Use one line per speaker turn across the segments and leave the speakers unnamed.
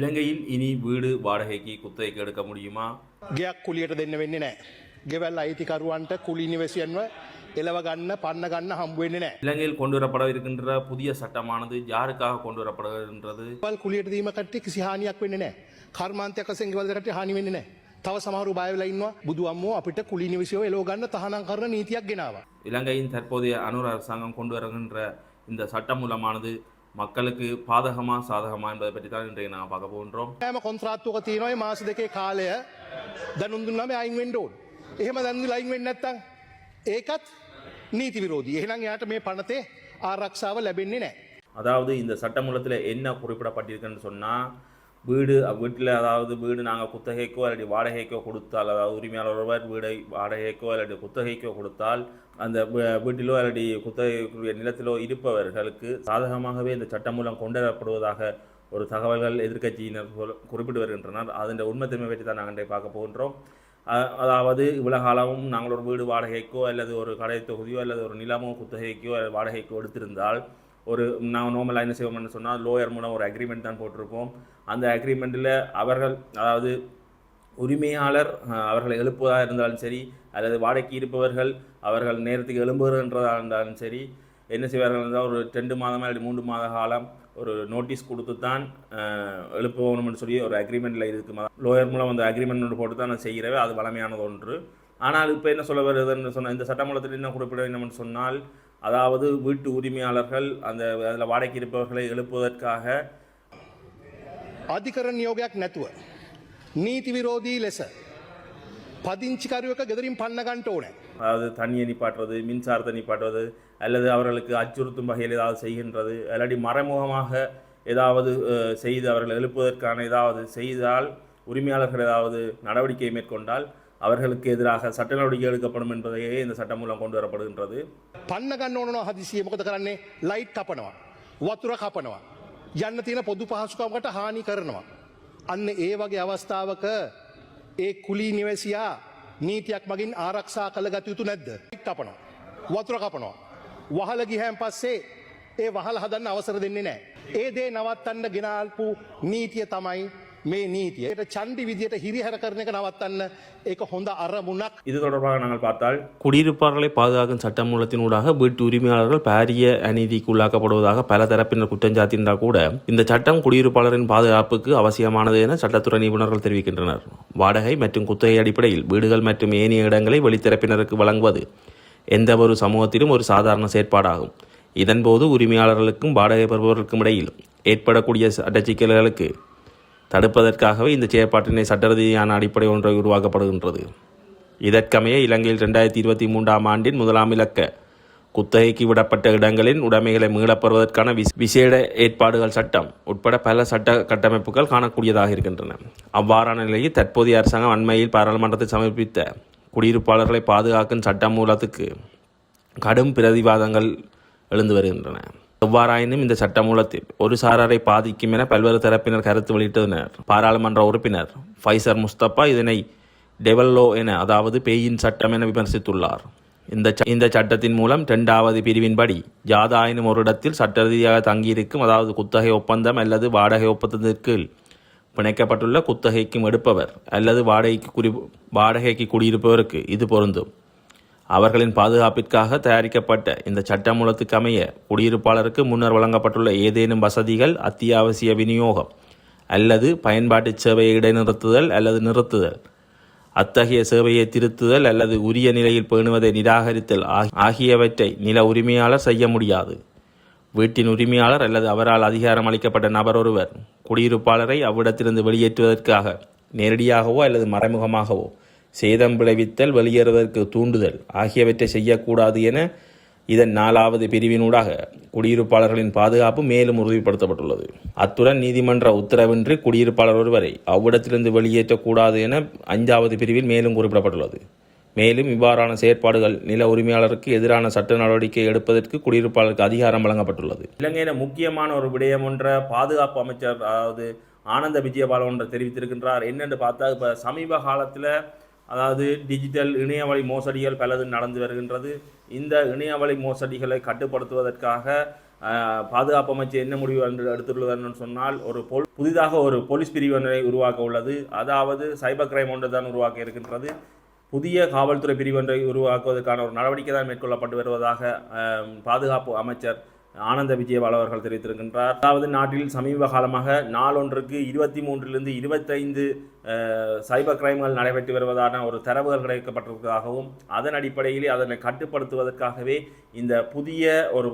இலங்கையில் இனி வீடு வாடகைக்கு குத்தகைக்கு எடுக்க முடியுமா
ගයක් කුලියට දෙන්න වෙන්නේ නෑ. ගෙවල් අයිතිකරුවන්ට කුලි නිවසියන්ව එලව ගන්න පන්න ගන්න හම්බුවෙන්නේ නෑ.
இலங்கையில் கொண்டு வரப்பட இருக்கின்ற புதிய சட்டமானது யாருக்காக கொண்டு வரப்படுகின்றது
පල් කුලියට දීම කට්ටි කිසි හානියක් වෙන්නේ නෑ. කර්මාන්තයක් වශයෙන් ගෙවල් කට හානි වෙන්නේ නෑ. තව සමහරු බය වෙලා ඉන්නවා බුදු අම්මෝ අපිට කුලි නිවසියෝ එලව ගන්න තහනම් කරන නීතියක් ගෙනාවා.
இலங்கையின் தற்போதைய அனுர அரசாங்கம் கொண்டு வருகின்ற இந்த சட்டம் மூலமானது மக்களுக்கு பாதகமா சாதகமா என்பதை பற்றி தான் இன்றைய நான் பார்க்க போகின்றோம் ෑම
කොන්ත්‍රාත්තුවක තියෙනවයි මාස දෙකේ කාලය දැනුන්දුන්නම අයින් වෙන්න ඕන. එහෙම දැන්දි ලයින් වෙන්න නැත්තං ඒකත් නීති විරෝධී. එහෙනම් එයාට මේ පනතේ ආරක්ෂාව ලැබෙන්නේ නෑ.
அதாவது இந்த சட்டமூலத்தில் என்ன குறிப்பிடப்பட்டிருக்குன்னு சொன்னால் வீடு வீட்டில் அதாவது வீடு நாங்கள் குத்தகைக்கோ அல்லது வாடகைக்கோ கொடுத்தால் அதாவது உரிமையாளர் ஒருவர் வீடை வாடகைக்கோ அல்லது குத்தகைக்கோ கொடுத்தால் அந்த வீட்டிலோ அல்லது குத்தகைக்குரிய நிலத்திலோ இருப்பவர்களுக்கு சாதகமாகவே இந்த சட்டம் மூலம் கொண்டு வரப்படுவதாக ஒரு தகவல்கள் எதிர்க்கட்சியினர் குறிப்பிட்டு வருகின்றனர். அதன் உண்மைத்தன்மை பற்றி தான் நாங்கள் பார்க்க போகின்றோம். அதாவது இவ்வளவு காலமும் நாங்கள் ஒரு வீடு வாடகைக்கோ அல்லது ஒரு கடை தொகுதியோ அல்லது ஒரு நிலமோ குத்தகைக்கோ அல்லது வாடகைக்கோ எடுத்திருந்தால் ஒரு நான் நார்மலாக என்ன செய்வோம்னு சொன்னால் லோயர் மூலம் ஒரு அக்ரிமெண்ட் தான் போட்டிருப்போம். அந்த அக்ரிமெண்ட்டில் அவர்கள் அதாவது உரிமையாளர் அவர்களை எழுப்புவதாக இருந்தாலும் சரி அல்லது வாடகைக்கு இருப்பவர்கள் அவர்கள் நேரத்துக்கு எழும்புகிறன்றதாக இருந்தாலும் சரி என்ன செய்வார்கள் என்றால் ஒரு ரெண்டு மாதம் அல்லது மூன்று மாத காலம் ஒரு நோட்டீஸ் கொடுத்து தான் எழுப்புவோம்னு சொல்லி ஒரு அக்ரிமெண்ட்டில் இருக்குது லோயர் மூலம் அந்த அக்ரிமெண்ட் போட்டு தான் நான் செய்கிறவே அது வளமையானது ஒன்று. ஆனால் இப்போ என்ன சொல்ல வருதுன்னு சொன்னால் இந்த சட்டமூலத்தில் என்ன குறிப்பிட வேண்டும்னு சொன்னால் அதாவது வீட்டு உரிமையாளர்கள் அந்த அதில் வாடகைக்கு இருப்பவர்களை எழுப்புவதற்காக
අධිකර නියෝගයක් නැතුව. නීති විරෝධී ලෙස. පදිංචිකරුවක ගෙදරින් පන්න ගන්ට ඕනෑ.
அதாவது தண்ணியை நிப்பாட்டுறது மின்சாரத்தை நிப்பாட்டுவது அல்லது அவர்களுக்கு அச்சுறுத்தும் வகையில் ஏதாவது செய்கின்றது இல்லாட்டி மறைமுகமாக ஏதாவது அஹ், செய்து அவர்களை எழுப்புவதற்கான ஏதாவது செய்தால் உரிமையாளர்கள் ஏதாவது நடவடிக்கை மேற்கொண்டால் அவர்களுக்கு எதிராக சட்ட நடவடிக்கை எடுக்கப்படும் என்பதையே இந்த சட்டம் மூலம் கொண்டு வரப்படுகின்றது
පන්න ගන්න ඕන හදිසිය මොකද කරන්නේ ලයිට් කපනවා. වතුර කපනවා. යන්න තියෙන පොදු පහසුකමකට හානි කරනවා. අන්න ඒ වගේ අවස්ථාවක ඒ කුලී නිවැසියා නීතියක් මගින් ආරක්ෂා කළ ගත යුතු නැද්ද. ලයිට් කපනවා. වතුර කපනවා. වහල ගිහැම් පස්සේ ඒ වහල හදන්න අවසර දෙන්නේ නෑ. ඒ දේ නවත්තන්න ගෙනාල්පු නීතිය තමයි මේ නීතිය. ඒට චන්ඩි විදියට හිරිහැර කරන එක නවත්තන්න ඒක හොඳ අරමුණක්
இது தொடர்பாக நாங்கள் பார்த்தால்
குடியிருப்பாளர்களை பாதுகாக்கும் சட்டமூலத்தினூடாக வீட்டு உரிமையாளர்கள் பாரிய அநீதிக்கு உள்ளாக்கப்படுவதாக பல தரப்பினர் குற்றஞ்சாட்டியிருந்தால் கூட இந்த சட்டம் குடியிருப்பாளரின் பாதுகாப்புக்கு அவசியமானது என சட்டத்துறை நிபுணர்கள் தெரிவிக்கின்றனர் வாடகை மற்றும் குத்தகை அடிப்படையில் வீடுகள் மற்றும் ஏனைய இடங்களை வெளித்தரப்பினருக்கு வழங்குவது எந்த ஒரு சமூகத்திலும் ஒரு சாதாரண செயற்பாடாகும் இதன்போது உரிமையாளர்களுக்கும் வாடகை பெறுபவர்களுக்கும் இடையில் ஏற்படக்கூடிய சட்ட சிக்கல்களுக்கு தடுப்பதற்காகவே இந்த செயற்பாட்டினை சட்டரீதியான அடிப்படை ஒன்றை உருவாக்கப்படுகின்றது. இதற்கமைய இலங்கையில் ரெண்டாயிரத்தி இருபத்தி மூன்றாம் ஆண்டின் முதலாம் இலக்க குத்தகைக்கு விடப்பட்ட இடங்களின் உடைமைகளை மீளப்பெறுவதற்கான விஸ்- விசேட ஏற்பாடுகள் சட்டம் உட்பட பல சட்ட கட்டமைப்புகள் காணக்கூடியதாக இருக்கின்றன. அவ்வாறான நிலையில் தற்போதைய அரசாங்கம் அண்மையில் பாராளுமன்றத்தில் சமர்ப்பித்த குடியிருப்பாளர்களை பாதுகாக்கும் சட்ட மூலத்துக்கு கடும் பிரதிவாதங்கள் எழுந்து வருகின்றன. எவ்வாறாயினும் இந்த சட்டமூலத்தில் ஒரு சாராரை பாதிக்கும் என பல்வேறு தரப்பினர் கருத்து வெளியிட்டனர் பாராளுமன்ற உறுப்பினர் ஃபைசர் முஸ்தபா இதனை டெவல்லோ என அதாவது பேயின் சட்டம் என விமர்சித்துள்ளார். இந்த ச- இந்த சட்டத்தின் மூலம் இரண்டாவது பிரிவின்படி ஜாதாயினும் ஒரு இடத்தில் சட்ட ரீதியாக தங்கியிருக்கும் அதாவது குத்தகை ஒப்பந்தம் அல்லது வாடகை ஒப்பந்தத்திற்கு பிணைக்கப்பட்டுள்ள குத்தகைக்கும் எடுப்பவர் அல்லது வாடகைக்கு குறி வாடகைக்கு குடியிருப்பவருக்கு இது பொருந்தும். அவர்களின் பாதுகாப்பிற்காக தயாரிக்கப்பட்ட இந்த சட்டமூலத்துக்கு அமைய குடியிருப்பாளருக்கு முன்னர் வழங்கப்பட்டுள்ள ஏதேனும் வசதிகள் அத்தியாவசிய விநியோகம் அல்லது பயன்பாட்டு சேவையை இடைநிறுத்துதல் அல்லது நிறுத்துதல் அத்தகைய சேவையை திருத்துதல் அல்லது உரிய நிலையில் பேணுவதை நிராகரித்தல் ஆகி- ஆகியவற்றை நில உரிமையாளர் செய்ய முடியாது. வீட்டின் உரிமையாளர் அல்லது அவரால் அதிகாரம் அளிக்கப்பட்ட நபர் ஒருவர் குடியிருப்பாளரை அவ்விடத்திலிருந்து வெளியேற்றுவதற்காக நேரடியாகவோ அல்லது மறைமுகமாகவோ சேதம் விளைவித்தல் வெளியேறுவதற்கு தூண்டுதல் ஆகியவற்றை செய்யக்கூடாது என இதன் நாலாவது பிரிவினூடாக குடியிருப்பாளர்களின் பாதுகாப்பு மேலும் உறுதிப்படுத்தப்பட்டுள்ளது. அத்துடன் நீதிமன்ற உத்தரவின்றி குடியிருப்பாளர் ஒருவரை அவ்விடத்திலிருந்து வெளியேற்றக்கூடாது என அஞ்சாவது பிரிவில் மேலும் குறிப்பிடப்பட்டுள்ளது. மேலும் இவ்வாறான செயற்பாடுகள் நில உரிமையாளருக்கு எதிரான சட்ட நடவடிக்கை எடுப்பதற்கு குடியிருப்பாளருக்கு அதிகாரம் வழங்கப்பட்டுள்ளது.
இலங்கையில் முக்கியமான ஒரு விடயம் ஒன்ற பாதுகாப்பு அமைச்சர் அதாவது ஆனந்த விஜயபால ஒன்றை தெரிவித்திருக்கின்றார். என்னென்று பார்த்தா இப்போ சமீப காலத்தில் அதாவது டிஜிட்டல் இணையவழி மோசடிகள் பலது நடந்து வருகின்றது. இந்த இணையவழி மோசடிகளை கட்டுப்படுத்துவதற்காக பாதுகாப்பு அமைச்சர் என்ன முடிவு என்று எடுத்துள்ளதுன்னு சொன்னால் ஒரு பொல் புதிதாக ஒரு போலீஸ் பிரிவு உருவாக்க உள்ளது. அதாவது சைபர் கிரைம் ஒன்று தான் உருவாக்க இருக்கின்றது. புதிய காவல்துறை பிரிவு ஒன்றை உருவாக்குவதற்கான ஒரு நடவடிக்கை தான் மேற்கொள்ளப்பட்டு வருவதாக பாதுகாப்பு அமைச்சர் ஆனந்த விஜயபால் அவர்கள் தெரிவித்திருக்கின்றார். அதாவது நாட்டில் சமீப காலமாக நாளொன்றுக்கு இருபத்தி மூன்றிலிருந்து இருபத்தைந்து சைபர் கிரைம்கள் நடைபெற்று வருவதான ஒரு தரவுகள் கிடைக்கப்பட்டிருப்பதாகவும் அதன் அடிப்படையில் அதனை கட்டுப்படுத்துவதற்காகவே இந்த புதிய ஒரு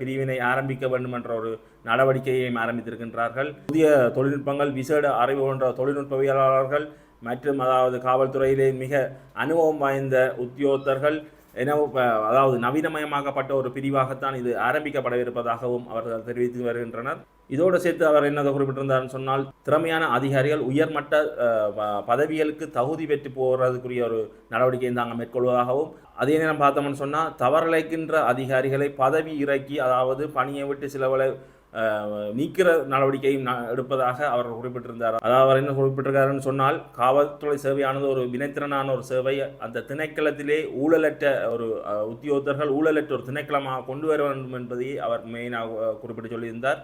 பிரிவினை ஆரம்பிக்க வேண்டும் என்ற ஒரு நடவடிக்கையையும் ஆரம்பித்திருக்கின்றார்கள். புதிய தொழில்நுட்பங்கள் விசேட அறிவு போன்ற தொழில்நுட்பவியலாளர்கள் மற்றும் அதாவது காவல்துறையிலே மிக அனுபவம் வாய்ந்த உத்தியோகத்தர்கள் என அதாவது நவீனமயமாக்கப்பட்ட ஒரு பிரிவாகத்தான் இது ஆரம்பிக்கப்படவிருப்பதாகவும் அவர்கள் தெரிவித்து வருகின்றனர். இதோடு சேர்த்து அவர் என்ன குறிப்பிட்டிருந்தார்னு சொன்னால் திறமையான அதிகாரிகள் உயர்மட்ட பதவிகளுக்கு தகுதி பெற்று போகிறதுக்குரிய ஒரு நடவடிக்கையை தாங்க மேற்கொள்வதாகவும் அதே நேரம் பார்த்தோம்னு சொன்னால் தவறிழைக்கின்ற அதிகாரிகளை பதவி இறக்கி அதாவது பணியை விட்டு சிலவளை நீக்கிற நடவடிக்கையும் எடுப்பதாக அவர் குறிப்பிட்டிருந்தார். அதாவது அவர் என்ன குறிப்பிட்டிருக்காருன்னு சொன்னால் காவல்துறை சேவையானது ஒரு வினைத்திறனான ஒரு சேவை. அந்த திணைக்களத்திலே ஊழலற்ற ஒரு உத்தியோகத்தர்கள் ஊழலற்ற ஒரு திணைக்களமாக கொண்டு வர வேண்டும் என்பதை அவர் மெயினாக குறிப்பிட்டு சொல்லியிருந்தார்.